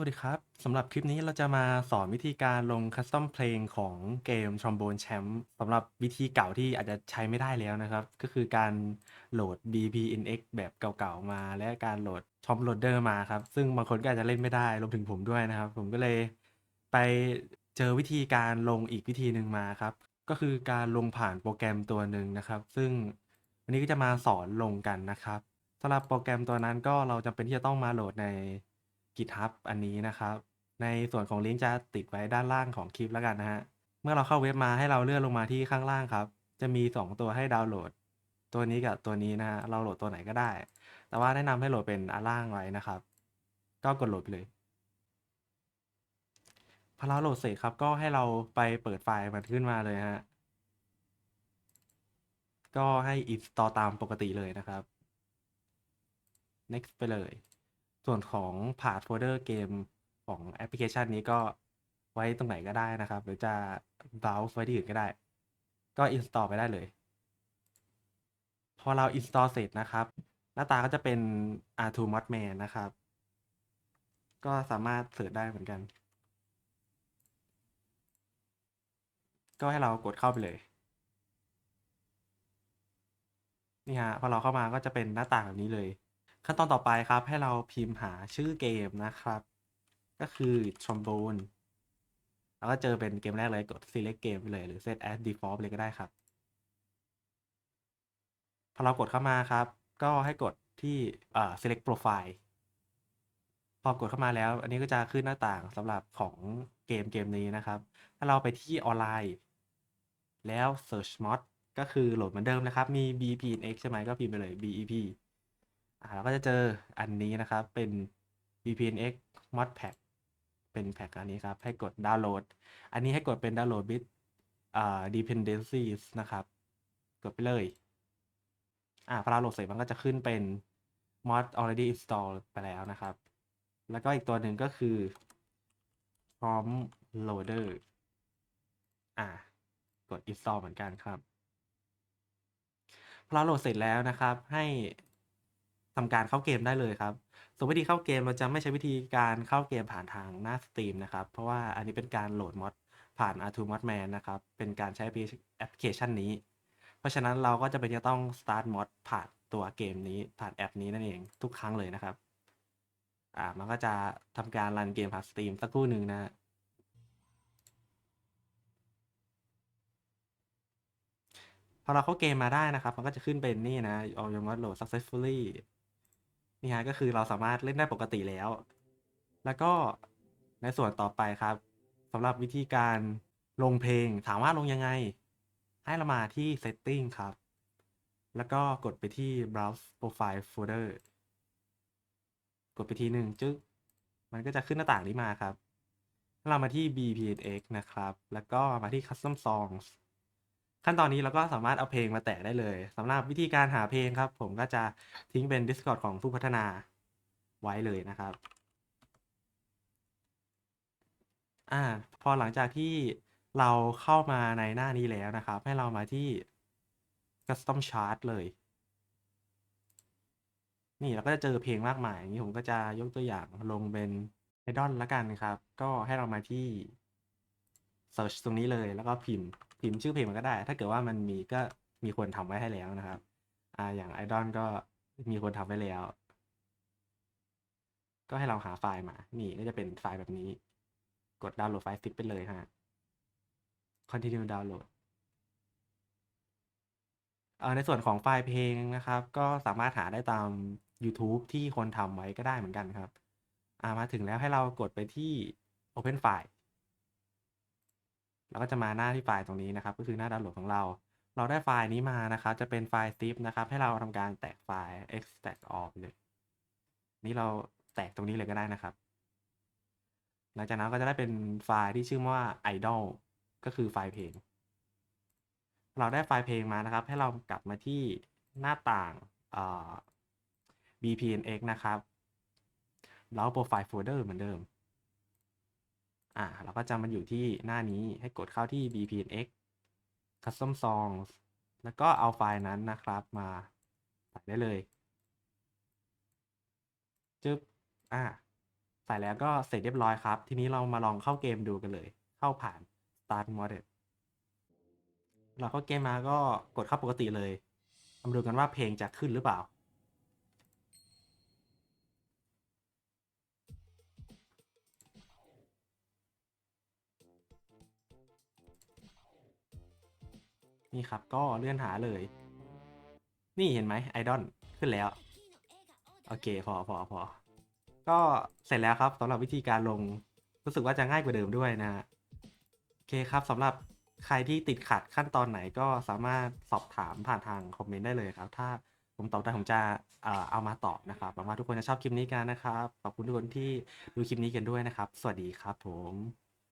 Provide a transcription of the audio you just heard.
วัสดีครับ สำหรับคลิปนี้เราจะมาสอนวิธีการลงคัสตอมเพลงของเกม Trombone Champ สำหรับวิธีเก่าที่อาจจะใช้ไม่ได้แล้วนะครับ ก็คือการโหลด BPNX แบบเก่าๆมา และการโหลด Tom Loader มาครับ ซึ่งบางคนก็อาจจะเล่นไม่ได้รวมถึงผมด้วยนะครับ ผมก็เลยไปเจอวิธีการลงอีกวิธีหนึ่งมาครับ ก็คือการลงผ่านโปรแกรมตัวหนึ่งนะครับ ซึ่งวันนี้ก็จะมาสอนลงกันนะครับสำหรับโปรแกรมตัวนั้นก็เราจำเป็นที่จะต้องมาโหลดใน GitHub อันนี้นะครับ ในส่วนของลิงก์จะติดไว้ด้านล่างของคลิปแล้วกันนะฮะ เมื่อเราเข้าเว็บมาให้เราเลื่อนลงมาที่ข้างล่างครับ จะมี 2 ตัวให้ดาวน์โหลด ตัวนี้กับตัวนี้นะฮะ เราโหลดตัวไหนก็ได้ แต่ว่าแนะนำให้โหลดเป็นอันล่างไว้นะครับ ก็กดโหลดไปเลย พอเราโหลดเสร็จครับ ก็ให้เราไปเปิดไฟล์มันขึ้นมาเลยฮะ ก็ให้ install ตามปกติเลยนะครับ next ไปเลย ส่วนของ path folder เกมของแอปพลิเคชันนี้ก็ไว้ตรงไหนก็ได้นะครับ หรือจะ browse ไว้ที่อื่นก็ได้ ก็ install ไปได้เลย พอเรา install เสร็จนะครับ หน้าตาก็จะเป็น R2 Modman นะครับ ก็สามารถเสิร์ชได้เหมือนกัน ก็ให้เรากดเข้าไปเลยนี่ฮะพอเราเข้ามาก็จะเป็นหน้าต่างแบบนี้เลย ขั้นตอนต่อไปครับ ให้เราพิมพ์หาชื่อเกมนะครับ ก็คือ trombone แล้วก็เจอเป็นเกมแรกเลยกด select game ไปเลยหรือ set as default เลยก็ได้ครับพอเรากดเข้ามาครับ ก็ให้กดที่เอ่อ select profile พอกดเข้ามาแล้ว อันนี้ก็จะขึ้นหน้าต่างสำหรับของเกมเกมนี้นะครับ ถ้าเราไปที่ออนไลน์ แล้ว search mod ก็คือโหลดเหมือนเดิมนะครับ มี BPNX ใช่ไหมก็พิมพ์ไปเลย BEP อ่าเราก็จะเจออันนี้นะครับ เป็น BPNX mod pack เป็นแพ็กอันนี้ครับ ให้กดดาวน์โหลด อันนี้ให้กดเป็นดาวน์โหลด with อ่า dependencies นะครับ กดไปเลย อ่าพอเราโหลดเสร็จมันก็จะขึ้นเป็น mod already installed ไปแล้วนะครับ แล้วก็อีกตัวหนึ่งก็คือ prompt loader อ่า กด install เหมือนกันครับพอเราโหลดเสร็จแล้วนะครับ ให้ ทำการเข้าเกมได้เลยครับส่วนวิธีเข้าเกมเราจะไม่ใช้วิธีการเข้าเกมผ่านทางหน้าสตรีมนะครับ เพราะว่าอันนี้เป็นการโหลดมอดผ่าน R2 Modman นะครับ เป็นการใช้แอปพลิเคชันนี้ เพราะฉะนั้นเราก็จะเป็นจะต้อง start mod ผ่านตัวเกมนี้ผ่านแอปนี้นั่นเองทุกครั้งเลยนะครับ อ่า มันก็จะทำการรันเกมผ่านสตรีมสักครู่หนึ่งนะ พอเราเข้าเกมมาได้นะครับ มันก็จะขึ้นเป็นนี่นะ all your mod load successfully นี่ฮะก็คือเราสามารถเล่นได้ปกติแล้ว แล้วก็ในส่วนต่อไปครับสำหรับวิธีการลงเพลงถามว่าลงยังไง ให้เรามาที่ setting ครับ แล้วก็กดไปที่ browse profile folder กดไปทีหนึ่งจึ๊กมันก็จะขึ้นหน้าต่างนี้มาครับถ้าเรามาที่ BPNX นะครับ แล้วก็มาที่ custom songs ขั้นตอนนี้เราก็สามารถเอาเพลงมาแตะได้เลยสำหรับวิธีการหาเพลงครับ ผมก็จะทิ้งเป็น Discord ของผู้พัฒนาไว้เลยนะครับ อ่า พอหลังจากที่เราเข้ามาในหน้านี้แล้วนะครับ ให้เรามาที่ Custom Chart เลย นี่เราก็จะเจอเพลงมากมายอย่างนี้ผมก็จะยกตัวอย่างลงเป็นไอดอลละกันครับ ก็ให้เรามาที่ Search ตรงนี้เลยแล้วก็พิมพ์ พิมพ์ชื่อเพลงมันก็ได้ ถ้าเกิดว่ามันมีก็มีคนทำไว้ให้แล้วนะครับ อ่า อย่างไอดอลก็มีคนทำไว้แล้ว ก็ให้เราหาไฟล์มา นี่ก็จะเป็นไฟล์แบบนี้ กดดาวน์โหลดไฟล์ซิปไปเลยฮะ continue download ในส่วนของไฟล์เพลงนะครับ ก็สามารถหาได้ตาม YouTube ที่คนทำไว้ก็ได้เหมือนกันครับามาถึงแล้วให้เรากดไปที่ Open File เราก็จะมาหน้าที่ไฟล์ตรงนี้นะครับ ก็คือหน้าดาวน์โหลดของเรา เราได้ไฟล์นี้มานะครับ จะเป็นไฟล์ zip นะครับ ให้เราทำการแตกไฟล์ extract all เลยนี่เราแตกตรงนี้เลยก็ได้นะครับ หลังจากนั้นก็จะได้เป็นไฟล์ที่ชื่อว่า idol ก็คือไฟล์เพลง เราได้ไฟล์เพลงมานะครับ ให้เรากลับมาที่หน้าต่าง bpnx นะครับ แล้ว profile folder เหมือนเดิม อ่าเราก็จะมาอยู่ที่หน้านี้ให้กดเข้าที่ bpnx custom songs แล้วก็เอาไฟล์นั้นนะครับมาใส่ได้เลยจึ๊บอ่าใส่แล้วก็เสร็จเรียบร้อยครับ ทีนี้เรามาลองเข้าเกมดูกันเลย เข้าผ่าน Start Model เราเข้าเกมมาก็กดเข้าปกติเลยมาดูกันว่าเพลงจะขึ้นหรือเปล่า นี่ครับก็เลื่อนหาเลย นี่เห็นไหมไอดอลขึ้นแล้ว โอเคพอพอพอก็เสร็จแล้วครับสำหรับวิธีการลงรู้สึกว่าจะง่ายกว่าเดิมด้วยนะโอเคครับสำหรับใครที่ติดขัดขั้นตอนไหนก็สามารถสอบถามผ่านทางคอมเมนต์ได้เลยครับ ถ้าผมตอบได้ผมจะเอ่อเอามาตอบนะครับหวังว่าทุกคนจะชอบคลิปนี้กันนะครับ ขอบคุณทุกคนที่ดูคลิปนี้กันด้วยนะครับ สวัสดีครับผม